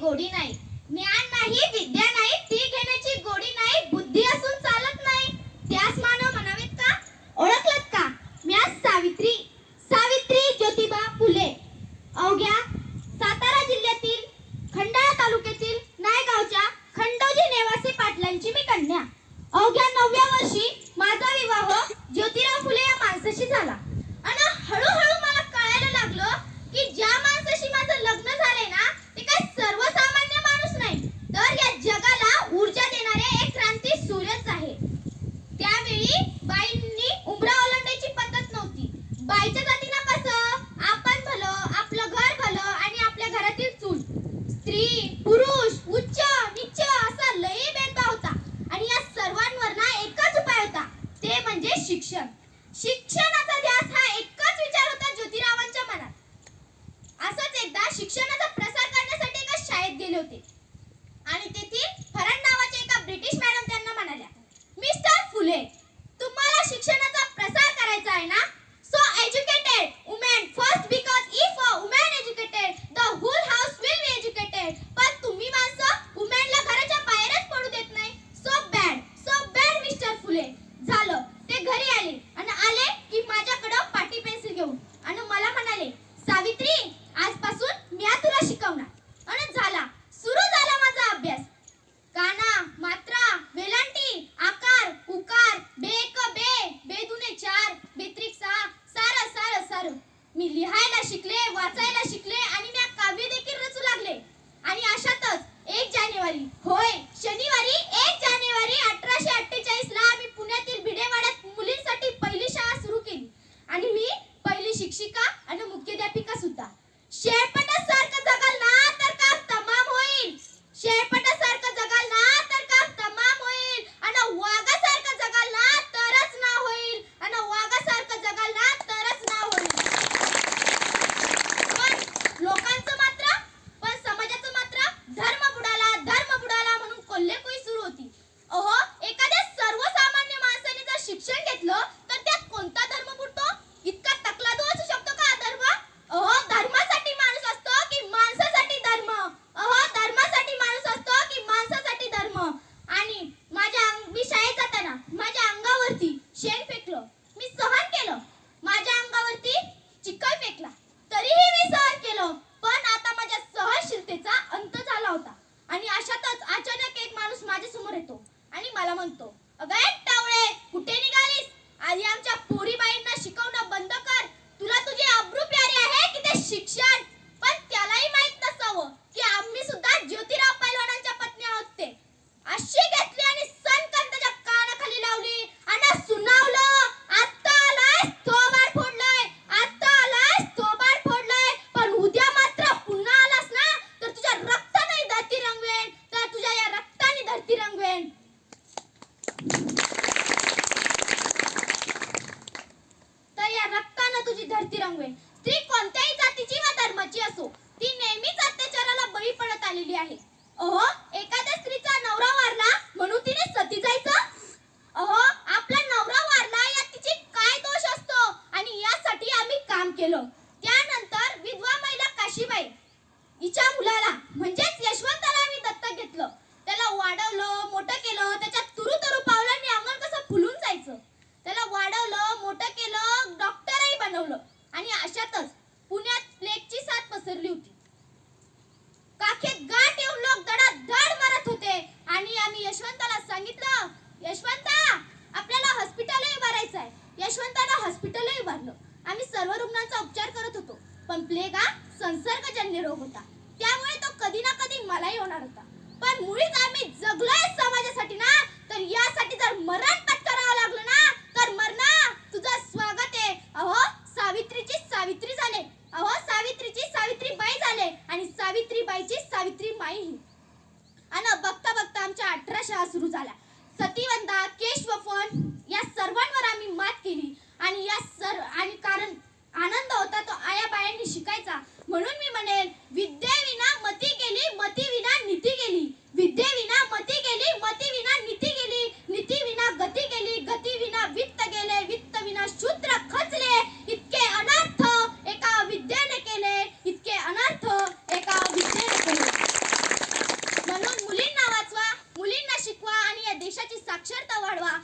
गोडी नाही. ज्ञान नाही विद्या नाही ती घेण्याची गोडी नाही बुद्धी असून चालत नाही. त्यास मानव म्हणावेत का? ओळखलत का? म्या सावित्री. सावित्री ज्योतिबा फुले. अवघ्या सातारा जिल्ह्यातील खंडाळा तालुक्यातील नायगावच्या खंडोजी नेवासे पाटलांची मी कन्या. अवघ्या नवव्या वर्षी माझा विवाह ज्योतिराव फुले या माणसाशी झाला. आणि हळूहळू मला कळायला लागलं की ज्या माणसाशी माझं लग्न झालंय ना ते काय सर्वसामान्य माणूस नाही तर या जगाला ऊर्जा देणारे एक क्रांती सूर्यच आहे त्यावेळी बाईंनी उंबरा ओलांडायची पद्धत नव्हती बाईच्या जातीनं कसं? आपण भलं आपलं घर भलं आणि आपल्या घरातील चूल स्त्री पुरुष उच्च निच्च असा लय भेदभाव होता. आणि या सर्वांवर ना एकच उपाय होता. ते म्हणजे शिक्षण. शिक्षण मी लिहायला शिकले वाचायला शिकले आणि मी काव्य देखील रचू लागले. आणि अशातच एक जानेवारी होय शनिवारी एक जानेवारी अठराशे अठ्ठेचाळीस ला आम्ही पुण्यातील भिडेवाड्यात मुलींसाठी पहिली शाळा सुरू केली आणि मी पहिली शिक्षिका आणि मुख्याध्यापिका सुद्धा शेळपटासारखं जगाल ना तर काम तमाम होईल शेळपटासारखं जगाल ना तर काम तमाम होईल आणि वाघासारखं जगाल ना तरच ना होईल आणि वाघासारखं जगाल ना तरच ना होईल पण लोकांचं मात्र पण समाजाचं मात्र धर्म बुडाला धर्म बुडाला म्हणून कोल्हेकुई सुरू होती अहो एखाद्या सर्वसामान्य माणसाने जर शिक्षण घेतलं धरती रंगवेन. स्त्री कोणत्याही जातीची वा धर्माची असो ती नेहमीच अत्याचाराला बळी पडत आलेली आहे. अहो एखाद्या स्त्रीचा नवरा वारला म्हणून तिने सती जायचं? अहो आपला नवरा वारला यात तिची काय दोष असतो? आणि यासाठी आम्ही काम केलं. त्यानंतर विधवा महिला काशीबाई हिच्या मुलाला म्हणजेच यशवंताला आम्ही दत्तक घेतलं. त्याला वाढवलं मोठं केलं त्याच्या तुरु तुरु पावलांनी अंगण कसं फुलून जायचं त्याला वाढवलं मोठं केलं डॉक्टरही बनवलं आणि अशातच पुण्यात प्लेगची साथ पसरली होती काखेत गाठ येऊन लोक धडाधड मरत होते आणि आम्ही यशवंताला सांगितलं यशवंता आपल्याला हॉस्पिटलही उभारायचं आहे यशवंतानं हॉस्पिटलही उभारलं आम्ही सर्व रुग्णांचा उपचार करत होतो पण प्लेग हा सामान्य रोग होता. त्यामुळे तो कधी ना कधी मलाही होणार होता. पण मुळीच आम्ही जगलोय समाजासाठी ना तर यासाठी जर मरण पत्करावं लागलं ना तर मरणा. तुझं स्वागत आहे. अहो सावित्रीची सावित्री झाले. अहो सावित्रीची सावित्री बाई झाले. आणि सावित्रीबाईची सावित्री माई आणि बघता बघता आमच्या अठरा शाळा सुरू झाल्या. सतीवंदा केशवफन या सर्वांवर आम्ही मात केली. आणि या सर आणि कारण आनंद होता तो आया बायांनी शिकायचा. म्हणून मी म्हणेन विद्येविना मती गेली मतीविना नीती गेली विद्येविना मती गेली मतीविना नीती गेली नीतीविना गती गेली गतीविना वित्त गेले वित्तविना शूद्र खचले. इतके अनर्थ एका विद्येने केले इतके अनर्थ एका विद्येने केले. म्हणून मुलींना वाचवा मुलींना शिकवा आणि या देशाची साक्षरता वाढवा.